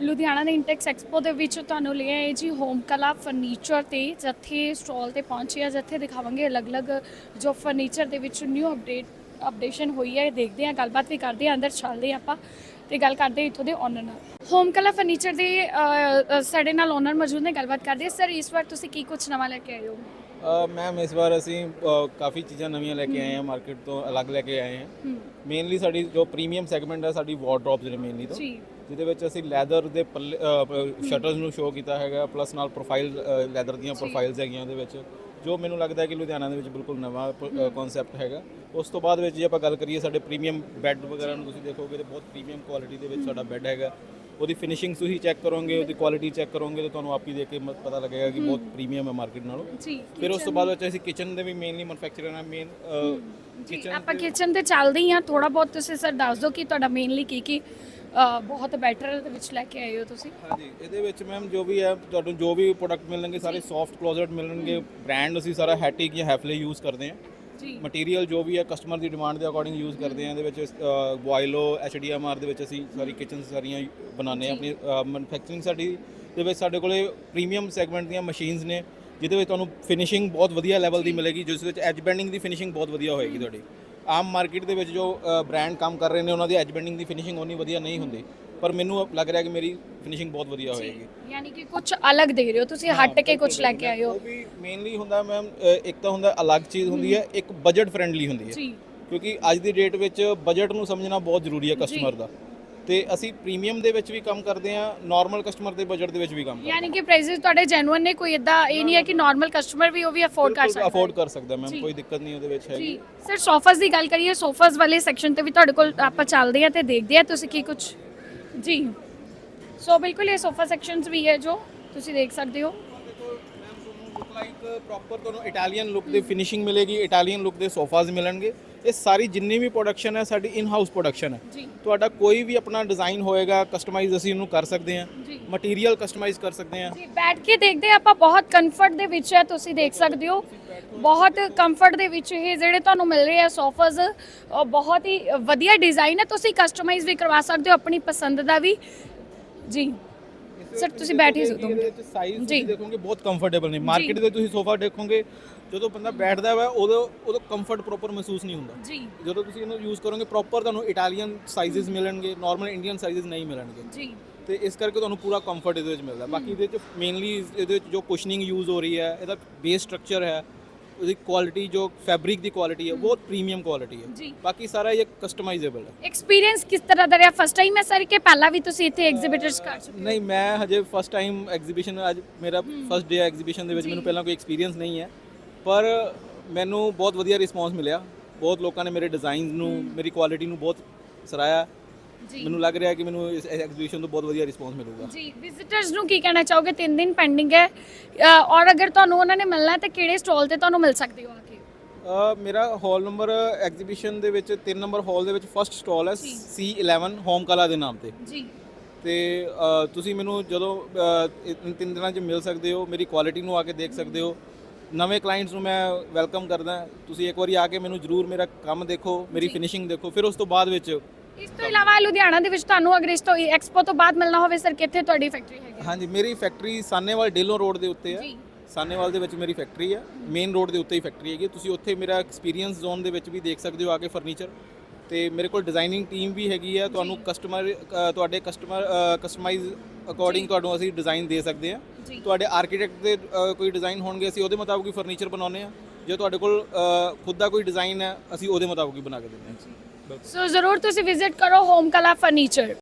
ਲੁਧਿਆਣਾ ਦੇ ਇੰਟੈਕਸ ਐਕਸਪੋ ਦੇ ਵਿੱਚ ਤੁਹਾਨੂੰ ਲਿਆ ਹੈ ਜੀ ਹੋਮ ਕਲਾ ਫਰਨੀਚਰ ਤੇ ਜਿੱਥੇ ਸਟਾਲ ਤੇ ਪਹੁੰਚੇ ਆ। ਜਿੱਥੇ ਦਿਖਾਵਾਂਗੇ ਅਲੱਗ-ਅਲੱਗ ਜੋ ਫਰਨੀਚਰ ਦੇ ਵਿੱਚ ਨਿਊ ਅਪਡੇਟ ਅਪਡੇਸ਼ਨ ਹੋਈ ਹੈ ਦੇਖਦੇ ਹਾਂ ਗੱਲਬਾਤ ਵੀ ਕਰਦੇ ਹਾਂ ਅੰਦਰ ਚੱਲਦੇ ਹਾਂ ਆਪਾਂ ਤੇ ਗੱਲ ਕਰਦੇ ਇੱਥੋਂ ਦੇ ਓਨਰ ਨਾਲ। ਹੋਮ ਕਲਾ ਫਰਨੀਚਰ ਦੇ ਅ, ਅ, ਸਾਡੇ ਨਾਲ ਓਨਰ ਮੌਜੂਦ ਨੇ ਗੱਲਬਾਤ ਕਰਦੇ ਸਰ ਇਸ ਵਾਰ ਤੁਸੀਂ ਕੀ ਕੁਝ ਨਵਾਂ ਲੈ ਕੇ ਆਏ ਹੋ? ਮੈਮ ਇਸ ਵਾਰ ਅਸੀਂ ਅ, ਕਾਫੀ ਚੀਜ਼ਾਂ ਨਵੀਆਂ ਲੈ ਕੇ ਆਏ ਹਾਂ ਮਾਰਕੀਟ ਤੋਂ ਅਲੱਗ ਲੈ ਕੇ ਆਏ ਹਾਂ ਹੂੰ। ਮੇਨਲੀ ਸਾਡੀ ਜੋ ਪ੍ਰੀਮੀਅਮ ਸੈਗਮੈਂਟ ਹੈ ਸਾਡੀ ਵਾਰਡਰੋਬਸ ਨੇ ਮੇਨਲੀ ਤੋਂ। ਜੀ। ਜਿਹਦੇ ਵਿੱਚ ਅਸੀਂ ਲੈਦਰ ਦੇ ਸ਼ਟਰਸ ਨੂੰ ਸ਼ੋਅ ਕੀਤਾ ਹੈਗਾ ਪਲੱਸ ਨਾਲ ਪ੍ਰੋਫਾਈਲ ਲੈਦਰ ਦੀਆਂ ਪ੍ਰੋਫਾਈਲਸ ਹੈਗੀਆਂ ਉਹਦੇ ਵਿੱਚ ਜੋ ਮੈਨੂੰ ਲੱਗਦਾ ਹੈ ਕਿ ਲੁਧਿਆਣਾ ਦੇ ਵਿੱਚ ਬਿਲਕੁਲ ਨਵਾਂ ਕਨਸੈਪਟ ਹੈਗਾ। ਉਸ ਤੋਂ ਬਾਅਦ ਵਿੱਚ ਜੇ ਆਪਾਂ ਗੱਲ ਕਰੀਏ ਸਾਡੇ ਪ੍ਰੀਮੀਅਮ ਬੈੱਡ ਵਗੈਰਾ ਨੂੰ ਤੁਸੀਂ ਦੇਖੋਗੇ ਤੇ ਬਹੁਤ ਪ੍ਰੀਮੀਅਮ ਕੁਆਲਿਟੀ ਦੇ ਵਿੱਚ ਸਾਡਾ ਬੈੱਡ ਹੈਗਾ। ਉਹਦੀ ਫਿਨਿਸ਼ਿੰਗ ਤੁਸੀਂ ਚੈੱਕ ਕਰੋਗੇ ਉਹਦੀ ਕੁਆਲਿਟੀ ਚੈੱਕ ਕਰੋਗੇ ਤੇ ਤੁਹਾਨੂੰ ਆਪ ਹੀ ਦੇਖ ਕੇ ਪਤਾ ਲੱਗੇਗਾ ਕਿ ਬਹੁਤ ਪ੍ਰੀਮੀਅਮ ਹੈ ਮਾਰਕੀਟ ਨਾਲੋਂ। ਫਿਰ ਉਸ ਤੋਂ ਬਾਅਦ ਵਿੱਚ ਅਸੀਂ ਕਿਚਨ ਦੇ ਵੀ ਮੇਨਲੀ ਮੈਨੂਫੈਕਚਰਰ ਹਾਂ ਮੇਨ ਜੀ ਆਪਾਂ ਕਿਚਨ ਤੇ ਚੱਲਦੇ ਹੀ ਥੋੜਾ ਬਹੁਤ ਤੁਸੀਂ ਸਰ ਦੱਸ ਦਿਓ ਕਿ ਤੁਹਾਡਾ ਮੇਨਲੀ ਕੀ ਕੀ ਬਹੁਤ ਬੈਟਰ ਦੇ ਵਿੱਚ ਲੈ ਕੇ ਆਏ ਹੋ ਤੁਸੀਂ। ਹਾਂਜੀ ਇਹਦੇ ਵਿੱਚ ਮੈਮ ਜੋ ਵੀ ਹੈ ਤੁਹਾਨੂੰ ਜੋ ਵੀ ਪ੍ਰੋਡਕਟ ਮਿਲਣਗੇ ਸਾਰੇ ਸੌਫਟ ਕਲੋਜ਼ਟ ਮਿਲਣਗੇ। ਬ੍ਰਾਂਡ ਅਸੀਂ ਸਾਰਾ ਹੈਟਿਕ ਜਾਂ ਹੈਫਲੇ ਯੂਜ਼ ਕਰਦੇ ਹਾਂ। ਜੀ। ਮਟੀਰੀਅਲ ਜੋ ਵੀ ਹੈ ਕਸਟਮਰ ਦੀ ਡਿਮਾਂਡ ਦੇ ਅਕੋਰਡਿੰਗ ਯੂਜ਼ ਕਰਦੇ ਹਾਂ। ਇਹਦੇ ਵਿੱਚ ਬੋਇਲੋ ਐਚਡੀਐਮਆਰ ਦੇ ਵਿੱਚ ਅਸੀਂ ਸਾਰੀ ਕਿਚਨ ਸਾਰੀਆਂ ਬਣਾਉਂਦੇ ਹਾਂ। ਆਪਣੀ ਮੈਨੂਫੈਕਚਰਿੰਗ ਸਾਡੀ ਦੇ ਵਿੱਚ ਸਾਡੇ ਕੋਲੇ ਪ੍ਰੀਮੀਅਮ ਸੈਗਮੈਂਟ ਦੀਆਂ ਮਸ਼ੀਨਸ ਨੇ ਜਿਹਦੇ ਵਿੱਚ ਤੁਹਾਨੂੰ ਫਿਨਿਸ਼ਿੰਗ ਬਹੁਤ ਵਧੀਆ ਲੈਵਲ ਦੀ ਮਿਲੇਗੀ ਜਿਸ ਵਿੱਚ ਐਜ ਬੈਂਡਿੰਗ ਦੀ ਫਿਨਿਸ਼ਿੰਗ ਬਹੁਤ ਵਧੀਆ ਹੋਏਗੀ ਤੁਹਾਡੀ। ਆਮ ਮਾਰਕੀਟ ਦੇ ਵਿੱਚ ਜੋ ਬ੍ਰਾਂਡ ਕੰਮ ਕਰ ਰਹੇ ਨੇ ਉਹਨਾਂ ਦੀ ਐਜ ਬੈਂਡਿੰਗ ਦੀ ਫਿਨਿਸ਼ਿੰਗ ਉਨੀ ਵਧੀਆ ਨਹੀਂ ਹੁੰਦੀ। ਪਰ ਮੈਨੂੰ ਲੱਗ ਰਿਹਾ ਕਿ ਮੇਰੀ ਫਿਨਿਸ਼ਿੰਗ ਬਹੁਤ ਵਧੀਆ ਹੋਏਗੀ। ਯਾਨੀ ਕਿ ਕੁਝ ਅਲੱਗ ਦੇ ਰਹੇ ਹੋ। ਤੁਸੀਂ ਹਟ ਕੇ ਕੁਝ ਲੈ ਕੇ ਆਏ ਹੋ। ਉਹ ਵੀ ਮੇਨਲੀ ਹੁੰਦਾ ਮੈਮ ਇੱਕ ਤਾਂ ਹੁੰਦਾ ਅਲੱਗ ਚੀਜ਼ ਹੁੰਦੀ ਹੈ ਇੱਕ ਬਜਟ ਫ੍ਰੈਂਡਲੀ ਹੁੰਦੀ ਹੈ। ਜੀ। ਕਿਉਂਕਿ ਅੱਜ ਦੀ ਡੇਟ ਵਿੱਚ ਬਜਟ ਨੂੰ ਸਮਝਣਾ ਬਹੁਤ ਜ਼ਰੂਰੀ ਹੈ ਕਸਟਮਰ ਦਾ। ਤੇ ਅਸੀਂ ਪ੍ਰੀਮੀਅਮ ਦੇ ਵਿੱਚ ਵੀ ਕੰਮ ਕਰਦੇ ਹਾਂ ਨਾਰਮਲ ਕਸਟਮਰ ਦੇ ਬਜਟ ਦੇ ਵਿੱਚ ਵੀ ਕੰਮ ਯਾਨੀ ਕਿ ਪ੍ਰਾਈਸਿਸ ਤੁਹਾਡੇ ਜੈਨੂਇਨ ਨੇ ਕੋਈ ਇਦਾਂ ਇਹ ਨਹੀਂ ਹੈ ਕਿ ਨਾਰਮਲ ਕਸਟਮਰ ਵੀ ਉਹ ਵੀ ਅਫੋਰਡ ਕਰ ਸਕਦਾ ਅਫੋਰਡ ਕਰ ਸਕਦਾ ਮੈਮ। ਕੋਈ ਦਿੱਕਤ ਨਹੀਂ ਉਹਦੇ ਵਿੱਚ ਹੈਗੀ। ਜੀ ਸਰ ਸੋਫਾਸ ਦੀ ਗੱਲ ਕਰੀਏ ਸੋਫਾਸ ਵਾਲੇ ਸੈਕਸ਼ਨ ਤੇ ਵੀ ਤੁਹਾਡੇ ਕੋਲ ਆਪਾਂ ਚੱਲਦੇ ਆ ਤੇ ਦੇਖਦੇ ਆ ਤੁਸੀਂ ਕੀ ਕੁਝ ਜੀ। ਸੋ ਬਿਲਕੁਲ ਇਹ ਸੋਫਾ ਸੈਕਸ਼ਨਸ ਵੀ ਹੈ ਜੋ ਤੁਸੀਂ ਦੇਖ ਸਕਦੇ ਹੋ। ਲੁੱਕ ਲਾਈਕ ਪ੍ਰੋਪਰ ਤੁਹਾਨੂੰ ਇਟਾਲੀਅਨ ਲੁੱਕ ਦੀ ਫਿਨਿਸ਼ਿੰਗ ਮਿਲੇਗੀ ਇਟਾਲੀਅਨ ਲੁੱਕ ਦੇ ਸੋਫਾਜ਼ ਮਿਲਣਗੇ। ਇਹ ਸਾਰੀ ਜਿੰਨੀ ਵੀ ਪ੍ਰੋਡਕਸ਼ਨ ਹੈ ਸਾਡੀ ਇਨ ਹਾਊਸ ਪ੍ਰੋਡਕਸ਼ਨ ਹੈ ਤੁਹਾਡਾ ਕੋਈ ਵੀ ਆਪਣਾ ਡਿਜ਼ਾਈਨ ਹੋਏਗਾ ਕਸਟਮਾਈਜ਼ ਅਸੀਂ ਉਹਨੂੰ ਕਰ ਸਕਦੇ ਹਾਂ। ਮਟੀਰੀਅਲ ਕਸਟਮਾਈਜ਼ ਕਰ ਸਕਦੇ ਹਾਂ। ਜੀ ਬੈਠ ਕੇ ਦੇਖਦੇ ਆਪਾਂ ਬਹੁਤ ਕੰਫਰਟ ਦੇ ਵਿੱਚ ਹੈ ਤੁਸੀਂ ਦੇਖ ਸਕਦੇ ਹੋ। ਬਹੁਤ ਕੰਫਰਟ ਦੇ ਵਿੱਚ ਇਹ ਜਿਹੜੇ ਤੁਹਾਨੂੰ ਮਿਲ ਰਹੇ ਆ ਸੋਫਾਸ ਬਹੁਤ ਹੀ ਵਧੀਆ ਡਿਜ਼ਾਈਨ ਹੈ। ਤੁਸੀਂ ਕਸਟਮਾਈਜ਼ ਵੀ ਕਰਵਾ ਸਕਦੇ ਹੋ ਆਪਣੀ ਪਸੰਦ ਦਾ ਵੀ। ਜੀ। ਸਰ ਤੁਸੀਂ ਬੈਠ ਹੀ ਸਕਦੇ ਹੋ। ਸਾਈਜ਼। ਤੁਸੀਂ ਦੇਖੋਗੇ ਬਹੁਤ ਕੰਫਰਟੇਬਲ ਨੇ। ਮਾਰਕੀਟ ਦੇ ਤੁਸੀਂ ਸੋਫਾ ਦੇਖੋਗੇ ਜਦੋਂ ਬੰਦਾ ਬੈਠਦਾ ਹੈ ਉਦੋਂ ਉਦੋਂ ਕੰਫਰਟ ਪ੍ਰੋਪਰ ਮਹਿਸੂਸ ਨਹੀਂ ਹੁੰਦਾ। ਜੀ। ਜਦੋਂ ਤੁਸੀਂ ਇਹਨੂੰ ਯੂਜ਼ ਕਰੋਗੇ ਪ੍ਰੋਪਰ ਤੁਹਾਨੂੰ ਇਟਾਲੀਅਨ ਸਾਈਜ਼ਸ ਮਿਲਣਗੇ ਨਾਰਮਲ ਇੰਡੀਅਨ ਸਾਈਜ਼ਸ ਨਹੀਂ ਮਿਲਣਗੇ। ਜੀ। ਤੇ ਇਸ ਕਰਕੇ ਤੁਹਾਨੂੰ ਪੂਰਾ ਕੰਫਰਟ ਇਹਦੇ ਵਿੱਚ ਮਿਲਦਾ। ਬਾਕੀ ਇਹਦੇ ਵਿੱਚ ਮੇਨਲੀ ਇਹਦੇ ਵਿੱਚ ਜੋ ਕੁਸ਼ਨਿੰਗ ਯੂਜ਼ ਹੋ ਰਹੀ ਹੈ ਇਹਦਾ ਬੇਸ ਸਟਰਕਚਰ ਹੈ ਉਹਦੀ ਕੁਆਲਿਟੀ ਜੋ ਫੈਬਰਿਕ ਦੀ ਕੁਆਲਿਟੀ ਹੈ ਬਹੁਤ ਪ੍ਰੀਮੀਅਮ ਕੁਆਲਿਟੀ ਜੀ। ਹੈ। ਬਾਕੀ ਸਾਰਾ ਇਹ ਕਸਟਮਾਈਜ਼ੇਬਲ ਹੈ। ਐਕਸਪੀਰੀਅੰਸ ਕਿਸ ਤਰ੍ਹਾਂ ਦਾ ਰਿਹਾ? ਫਸਟ ਟਾਈਮ ਹੈ ਸਰ ਕਿ ਪਹਿਲਾਂ ਵੀ ਤੁਸੀਂ ਇੱਥੇ ਐਗਜ਼ੀਬਿਟਰਸ ਕਰ ਚੁੱਕੇ ਨਹੀਂ ਮੈਂ ਹਜੇ ਫਸਟ ਟਾਈਮ ਐਗਜ਼ੀਬਿਸ਼ਨ ਅੱਜ ਮੇਰਾ ਫਸਟ ਡੇ ਐਗਜ਼ੀਬਿਸ਼ਨ ਦੇ ਵਿੱਚ ਮੈਨੂੰ ਪਹਿਲਾਂ ਕੋਈ ਐਕਸਪੀਰੀਅੰਸ ਨਹੀਂ ਹੈ। ਪਰ ਮੈਨੂੰ ਬਹੁਤ ਵਧੀਆ ਰਿਸਪੌਂਸ ਮਿਲਿਆ। ਬਹੁਤ ਲੋਕਾਂ ਨੇ ਮੇਰੇ ਡਿਜ਼ਾਈਨਸ ਨੂੰ ਮੇਰੀ ਕੁਆਲਿਟੀ ਨੂੰ ਬਹੁਤ ਸਰਾਇਆ ਜੀ। ਮੈਨੂੰ ਲੱਗ ਰਿਹਾ ਕਿ ਮੈਨੂੰ ਇਸ ਐਗਜ਼ੀਬਿਸ਼ਨ ਤੋਂ ਬਹੁਤ ਵਧੀਆ ਰਿਸਪੌਂਸ ਮਿਲੂਗਾ। ਜੀ ਵਿਜ਼ਿਟਰਸ ਨੂੰ ਕੀ ਕਹਿਣਾ ਚਾਹੋਗੇ? 3 ਦਿਨ ਪੈਂਡਿੰਗ ਹੈ। ਅ, ਔਰ ਅਗਰ ਤੁਹਾਨੂੰ ਉਹਨਾਂ ਨੇ ਮਿਲਣਾ ਹੈ ਤਾਂ ਕਿਹੜੇ ਸਟਾਲ ਤੇ ਤੁਹਾਨੂੰ ਮਿਲ ਸਕਦੇ ਹੋ ਆ ਕੇ? ਅ, ਮੇਰਾ ਹਾਲ ਨੰਬਰ ਐਗਜ਼ੀਬਿਸ਼ਨ ਦੇ ਵਿੱਚ 3 ਨੰਬਰ ਹਾਲ ਦੇ ਵਿੱਚ ਫਸਟ ਸਟਾਲ ਹੈ C11 ਹੋਮ ਕਲਾ ਦੇ ਨਾਮ ਤੇ। ਜੀ। ਤੇ ਅ, ਤੁਸੀਂ ਮੈਨੂੰ ਜਦੋਂ ਅ, ਇਨ ਤਿੰਨ ਦਿਨਾਂ 'ਚ ਮਿਲ ਸਕਦੇ ਹੋ ਮੇਰੀ ਕੁਆਲਿਟੀ ਨੂੰ ਆ ਕੇ ਦੇਖ ਸਕਦੇ ਹੋ। ਨਵੇਂ ਕਲਾਇੰਟਸ ਨੂੰ ਮੈਂ ਵੈਲਕਮ ਕਰਦਾ। ਤੁਸੀਂ ਇੱਕ ਵਾਰੀ ਆ ਕੇ ਮੈਨੂੰ ਜਰੂਰ ਮੇਰਾ ਕੰਮ ਦੇਖੋ ਮੇਰੀ ਫਿਨਿਸ਼ਿੰਗ ਦੇਖੋ। ਫਿਰ ਉਸ ਤੋਂ ਬਾਅਦ ਵਿੱਚ ਇਸ ਤੋਂ ਇਲਾਵਾ ਲੁਧਿਆਣਾ ਦੇ ਵਿੱਚ ਤੁਹਾਨੂੰ ਅਗਰ ਇਸ ਤੋਂ ਐਕਸਪੋ ਤੋਂ ਬਾਅਦ ਮਿਲਣਾ ਹੋਵੇ ਸਰ ਕਿੱਥੇ ਤੁਹਾਡੀ ਫੈਕਟਰੀ ਹੈਗੀ? ਹਾਂਜੀ ਮੇਰੀ ਫੈਕਟਰੀ ਸਾਨੇਵਾਲ ਡੇਲੋ ਰੋਡ ਦੇ ਉੱਤੇ ਹੈ। ਜੀ। ਸਾਨੇਵਾਲ ਦੇ ਵਿੱਚ ਮੇਰੀ ਫੈਕਟਰੀ ਹੈ। ਮੇਨ ਰੋਡ ਦੇ ਉੱਤੇ ਹੀ ਫੈਕਟਰੀ ਹੈਗੀ ਤੁਸੀਂ ਉੱਥੇ ਮੇਰਾ ਐਕਸਪੀਰੀਅੰਸ ਜ਼ੋਨ ਦੇ ਵਿੱਚ ਵੀ ਦੇਖ ਸਕਦੇ ਹੋ ਆ ਕੇ ਫਰਨੀਚਰ ਤੇ ਮੇਰੇ ਕੋਲ ਡਿਜ਼ਾਈਨਿੰਗ ਟੀਮ ਵੀ ਹੈਗੀ ਹੈ। ਤੁਹਾਨੂੰ ਕਸਟਮਰ ਤੁਹਾਡੇ ਕਸਟਮਰ ਕਸਟਮਾਈਜ਼ ਅਕੋਰਡਿੰਗ ਤੁਹਾਨੂੰ ਅਸੀਂ ਡਿਜ਼ਾਈਨ ਦੇ ਸਕਦੇ ਹਾਂ। ਤੁਹਾਡੇ ਆਰਕੀਟੈਕਟ ਦੇ ਕੋਈ ਡਿਜ਼ਾਈਨ ਹੋਣਗੇ ਅਸੀਂ ਉਹਦੇ ਮੁਤਾਬਕ ਹੀ ਫਰਨੀਚਰ ਬਣਾਉਂਦੇ ਹਾਂ। ਜੇ ਤੁਹਾਡੇ ਕੋਲ ਖੁਦ ਦਾ ਕੋਈ ਡਿਜ਼ਾਈਨ ਹੈ ਅਸੀਂ ਉਹਦੇ ਮੁਤਾਬਕ ਹੀ ਬਣਾ ਕੇ ਦਿੰਦੇ ਹਾਂ। ਸੋ ਜ਼ਰੂਰ ਤੁਸੀਂ ਵਿਜ਼ਿਟ ਕਰੋ ਹੋਮ ਕਲਾ ਫਰਨੀਚਰ